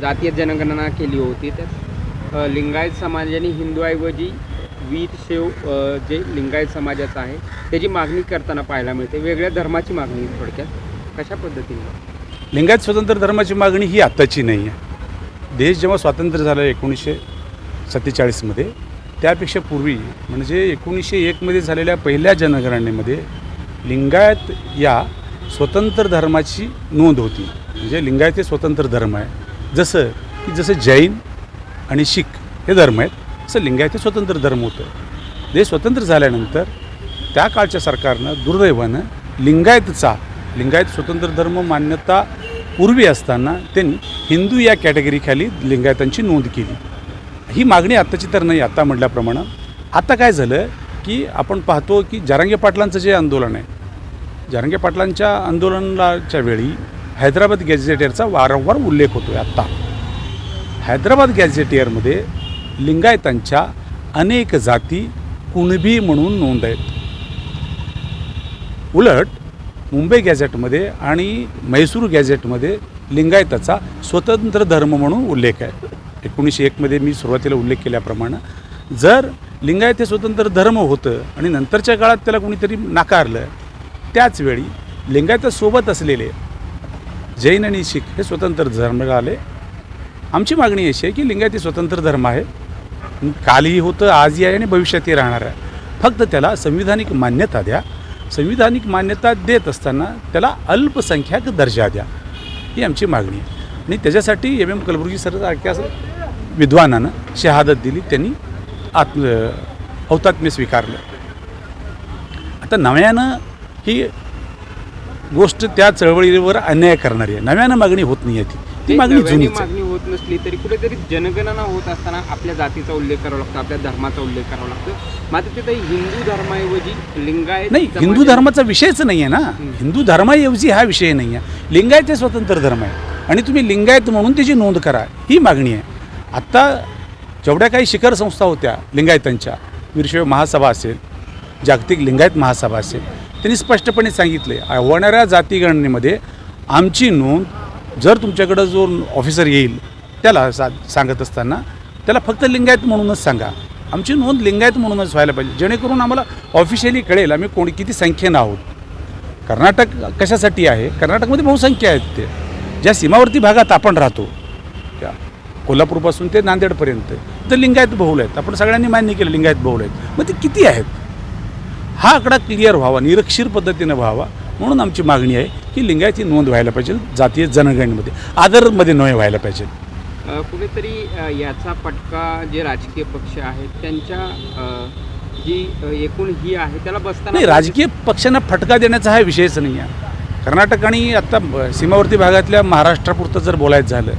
जातीय जनगणना केली होती तर लिंगायत समाजाने हिंदूऐवजी वीर शेव जे लिंगायत समाजाचं आहे त्याची मागणी करताना पाहायला मिळते. वेगळ्या धर्माची मागणी थोडक्यात. कशा पद्धतीने? लिंगायत स्वतंत्र धर्माची मागणी ही आत्ताची नाही आहे. देश जेव्हा स्वातंत्र्य झालं एकोणीसशे सत्तेचाळीसमध्ये त्यापेक्षा पूर्वी म्हणजे एकोणीसशे एकमध्ये झालेल्या पहिल्या जनगणनेमध्ये लिंगायत या स्वतंत्र धर्माची नोंद होती. म्हणजे लिंगायत हे स्वतंत्र धर्म आहे. जसं की जसं जैन आणि शीख हे धर्म आहेत तसं लिंगायत हे स्वतंत्र धर्म होतं. ते स्वतंत्र झाल्यानंतर त्या काळच्या सरकारनं दुर्दैवानं लिंगायतचा लिंगायत स्वतंत्र धर्म मान्यता पूर्वी असताना त्यांनी हिंदू या कॅटेगरीखाली लिंगायतांची नोंद केली. ही मागणी आत्ताची तर नाही आत्ता म्हटल्याप्रमाणे. आता काय झालं की आपण पाहतो की जारांगे पाटलांचं जे आंदोलन आहे जारांगे पाटलांच्या आंदोलनाच्या वेळी हैदराबाद गॅझेटियरचा वारंवार उल्लेख होतो आहे आत्ता. हैदराबाद गॅझेटियरमध्ये लिंगायतांच्या अनेक जाती कुणबी म्हणून नोंद आहेत. उलट मुंबई गॅझेटमध्ये आणि म्हैसूर गॅझेटमध्ये लिंगायताचा स्वतंत्र धर्म म्हणून उल्लेख आहे. एकोणीसशे एकमध्ये मी सुरुवातीला उल्लेख केल्याप्रमाणे जर लिंगायत हे स्वतंत्र धर्म होतं आणि नंतरच्या काळात त्याला कोणीतरी नाकारलं त्याचवेळी लिंगायतासोबत असलेले जैन आणि शीख हे स्वतंत्र धर्म आले आमची मागणी अशी आहे की लिंगायती स्वतंत्र धर्म आहे. कालही होतं आजही आहे आणि भविष्यातही राहणार आहे. फक्त त्याला संविधानिक मान्यता द्या. संविधानिक मान्यता देत असताना त्याला अल्पसंख्याक दर्जा द्या. ही आमची मागणी आहे. आणि त्याच्यासाठी एम. एम. कलबुर्गी सरसारख्या विद्वानानं शहादत दिली. त्यांनी आत्म औतात्म्य स्वीकारलं. आता नव्यानं ही गोष्ट त्या चळवळीवर अन्याय करणारी आहे. नव्यानं मागणी होत नाही आहे ती. ती मागणी आहे. मागणी होत नसली तरी कुठेतरी जनगणना होत असताना आपल्या जातीचा उल्लेख करावा लागतो आपल्या धर्माचा उल्लेख करावा लागतो. मात्र तिथे हिंदू धर्माऐवजी लिंगायत नाही हिंदू धर्माचा विषयच नाही आहे ना हिंदू धर्माऐवजी हा विषय नाही आहे लिंगायत हे स्वतंत्र धर्म आहे. आणि तुम्ही लिंगायत म्हणून त्याची नोंद करा. ही मागणी आहे. आत्ता जेवढ्या काही शिखर संस्था होत्या लिंगायतांच्या वीरशैव महासभा असेल जागतिक लिंगायत महासभा असेल त्यांनी स्पष्टपणे सांगितले होणाऱ्या जातीगणनेमध्ये आमची नोंद जर तुमच्याकडं जो ऑफिसर येईल त्याला सा सांगत असताना त्याला फक्त लिंगायत म्हणूनच सांगा. आमची नोंद लिंगायत म्हणूनच व्हायला पाहिजे. जेणेकरून आम्हाला ऑफिशियली कळेल आम्ही कोणी किती संख्येनं आहोत. कर्नाटक कशासाठी आहे? कर्नाटकमध्ये बहुसंख्य आहेत ते. ज्या सीमावर्ती भागात आपण राहतो त्या कोल्हापूरपासून ते नांदेडपर्यंत तर लिंगायत बहुल आहेत. आपण सगळ्यांनी मान्य केलं लिंगायत बहुल आहेत. मग ते किती आहेत? हा आकडा क्लिअर व्हावा निरक्षीर पद्धतीनं व्हावा. म्हणून आमची मागणी आहे की लिंगायत ही नोंद व्हायला पाहिजे जातीय जनगणनेमध्ये आदरमध्ये नव्हे व्हायला पाहिजे. कुठेतरी याचा फटका जे राजकीय पक्ष आहेत त्यांच्या जी एकूण ही आहे त्याला बसताना नाही राजकीय पक्षांना फटका देण्याचा हा विषयच नाही आहे. कर्नाटक आणि आत्ता सीमावर्ती भागातल्या महाराष्ट्रापुरतं जर बोलायचं झालं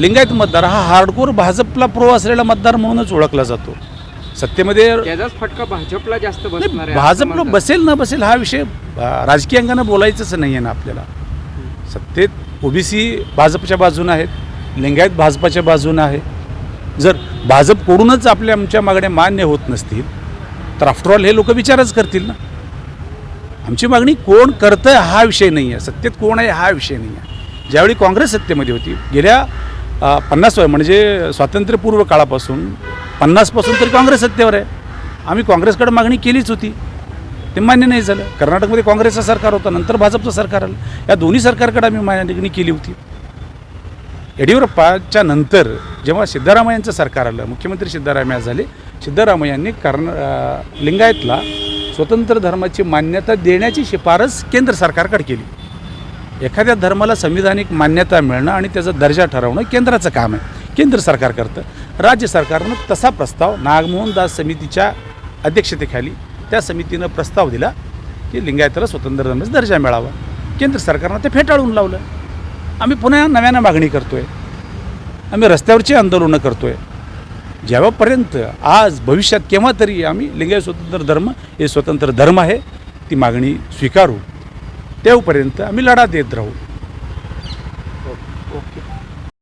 लिंगायत मतदार हा हार्डकोर भाजपला प्रो असलेला मतदार म्हणूनच ओळखला जातो. सत्तेमध्ये त्याचाच फटका भाजपला जास्त बसणार भाजपला. बसेल न बसेल हा विषय राजकीय अंगानं बोलायचंच नाही आहे ना आपल्याला. सत्तेत ओबीसी भाजपच्या बाजूनं आहेत लिंगायत भाजपाच्या बाजूनं आहे. जर भाजपकडूनच आपल्या आमच्या मागण्या मान्य होत नसतील तर आफ्टरऑल हे लोक विचारच करतील ना. आमची मागणी कोण करतं हा विषय नाही आहे सत्तेत कोण आहे हा विषय नाही आहे ज्यावेळी काँग्रेस सत्तेमध्ये होती गेल्या पन्नास म्हणजे स्वातंत्र्यपूर्व काळापासून पन्नासपासून तरी काँग्रेस सत्तेवर आहे. आम्ही काँग्रेसकडे मागणी केलीच होती. ते मान्य नाही झालं. कर्नाटकमध्ये काँग्रेसचं सरकार होतं नंतर भाजपचं सरकार आलं. या दोन्ही सरकारकडे आम्ही मागणी केली होती. येडियुरप्पाच्या नंतर जेव्हा सिद्धरामय्यांचं सरकार आलं मुख्यमंत्री सिद्धरामय्या झाले सिद्धरामय्यांनी कर्ना लिंगायतला स्वतंत्र धर्माची मान्यता देण्याची शिफारस केंद्र सरकारकडे केली. एखाद्या धर्माला संविधानिक मान्यता मिळणं आणि त्याचा दर्जा ठरवणं केंद्राचं काम आहे. केंद्र सरकार करतं. राज्य सरकारनं तसा प्रस्ताव नागमोहन दास समितीच्या अध्यक्षतेखाली त्या समितीनं प्रस्ताव दिला की लिंगायताला स्वतंत्र धर्माचा दर्जा मिळावा. केंद्र सरकारनं ते फेटाळून लावलं. आम्ही पुन्हा नव्यानं मागणी करतो आहे आम्ही रस्त्यावरची आंदोलनं करतो आहे जेव्हापर्यंत आज भविष्यात केव्हा तरी आम्ही लिंगायत स्वतंत्र धर्म हे स्वतंत्र धर्म आहे ती मागणी स्वीकारू तेव्हापर्यंत आम्ही लढा देत राहू.